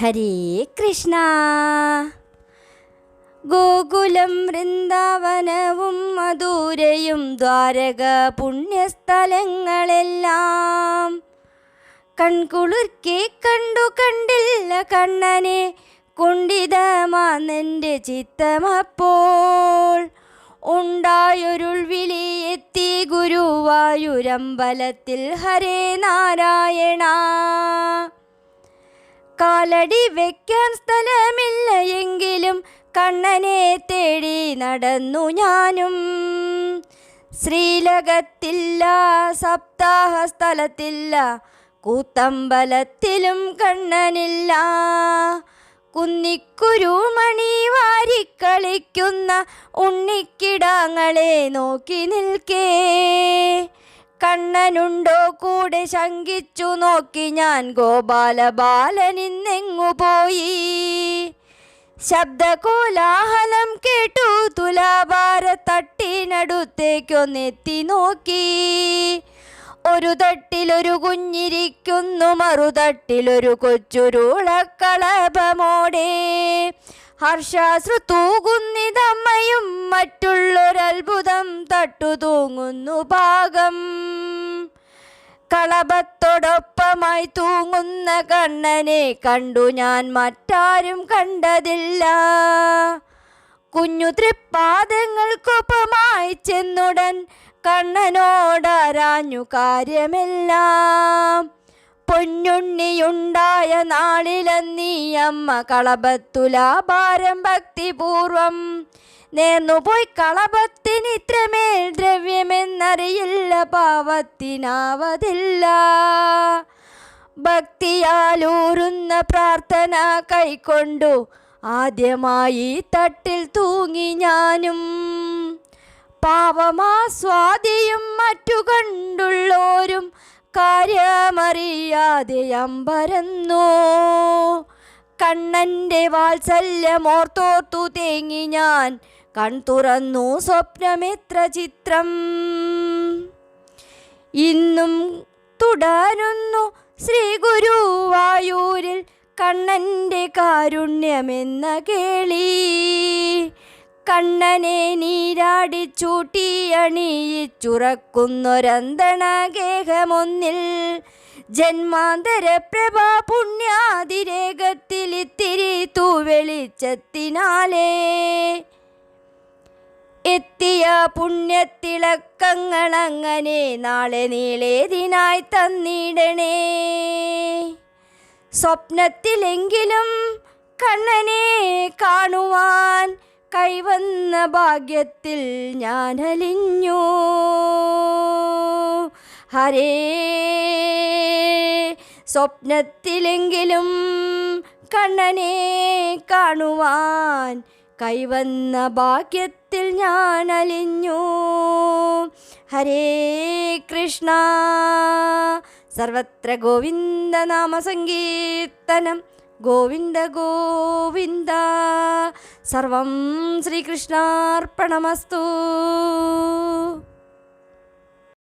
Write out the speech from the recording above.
ഹരേ കൃഷ്ണ. ഗോകുലം വൃന്ദാവനവും മധുരയും ദ്വാരക പുണ്യസ്ഥലങ്ങളെല്ലാം. കൺകുളിർക്കെ കണ്ടു കണ്ടില്ല കണ്ണനെ കുണ്ടിതമാന്നെന്റെ ചിത്തമപ്പോൾ. ഉണ്ടായൊരുൾ വിളിയെത്തി ഗുരുവായൂരമ്പലത്തിൽ ഹരേ നാരായണ. കാലടി വെക്കാൻ സ്ഥലമില്ല എങ്കിലും കണ്ണനെ തേടി നടന്നു ഞാനും. ശ്രീലകത്തില്ല സപ്താഹ സ്ഥലത്തില്ല കൂത്തമ്പലത്തിലും കണ്ണനില്ല. കുന്നിക്കുരു മണി വാരിക്കളിക്കുന്ന ഉണ്ണിക്കിടാങ്ങളെ നോക്കി നിൽക്കേ. കണ്ണനുണ്ടോ? കൂടെ ശങ്കിച്ചു നോക്കി ഞാൻ ഗോപാല ബാലനിന്നെങ്ങു പോയി? ശബ്ദ ശബ്ദകോലാഹലം കേട്ടു തുലാഭാര തട്ടിനടുത്തേക്കൊന്നെത്തി നോക്കി. ഒരു തട്ടിലൊരു കുഞ്ഞിരിക്കുന്നു മറുതട്ടിലൊരു കൊച്ചുരുളക്കളഭമോടെ. ഹർഷാശ്രു തൂകുന്നിതമ്മയും മറ്റുള്ളൊരത്ഭുതം തട്ടു തൂങ്ങുന്നു ഭാഗം കളഭത്തോടൊപ്പമായി തൂങ്ങുന്ന കണ്ണനെ കണ്ടു ഞാൻ മറ്റാരും കണ്ടതില്ല. കുഞ്ഞു തൃപ്പാദങ്ങൾക്കൊപ്പമായി ചെന്നുടൻ കണ്ണനോടരാഞ്ഞു കാര്യമെല്ലാം. പൊന്നുണ്ണിയുണ്ടായ നാളിലന്നീ അമ്മ കളഭത്തുലാഭാരം ഭക്തിപൂർവം. നേർന്നുപോയി കളപത്തിന് ഇത്രമേൽ ദ്രവ്യമെന്നറിയില്ല പാവത്തിനാവതില്ല ഭക്തിയാലൂറുന്ന പ്രാർത്ഥന കൈക്കൊണ്ടു ആദ്യമായി തട്ടിൽ തൂങ്ങി ഞാനും. പാവമാസ്വാദിയും മറ്റു കണ്ടുള്ളോരും കാര്യമറിയാതെ അമ്പരന്നു കണ്ണന്റെ വാത്സല്യമോർത്തോർത്തു തേങ്ങി ഞാൻ കൺ തുറന്നു സ്വപ്നമെത്ര ചിത്രം. ഇന്നും തുടരുന്നു ശ്രീ ഗുരുവായൂരിൽ കണ്ണന്റെ കാരുണ്യമെന്ന കേളി. കണ്ണനെ നീരാടിച്ചൂട്ടി അണിയിച്ചുറക്കുന്നൊരന്തണ ഗേഹമൊന്നിൽ ജന്മാന്തര പ്രഭാ പുണ്യാതിരേഖത്തിൽ ഇത്തിരി തൂവെളിച്ചത്തിനാലേ. എത്തിയ പുണ്യത്തിളക്കങ്ങളങ്ങനെ നാളെ നീളേതിനായി തന്നിടണേ. സ്വപ്നത്തിലെങ്കിലും കണ്ണനെ കാണുവാൻ കൈവന്ന ഭാഗ്യത്തിൽ ഞാൻ അലിഞ്ഞു ഹരേ സ്വപ്നത്തിലെങ്കിലും കണ്ണനെ കാണുവാൻ കൈവന്ന ഭാഗ്യത്തിൽ ഞാൻ അലിഞ്ഞു ഹരേ കൃഷ്ണ സർവത്ര ഗോവിന്ദ गोविन्द गोविन्द सर्वं श्रीकृष्णार्पणमस्तु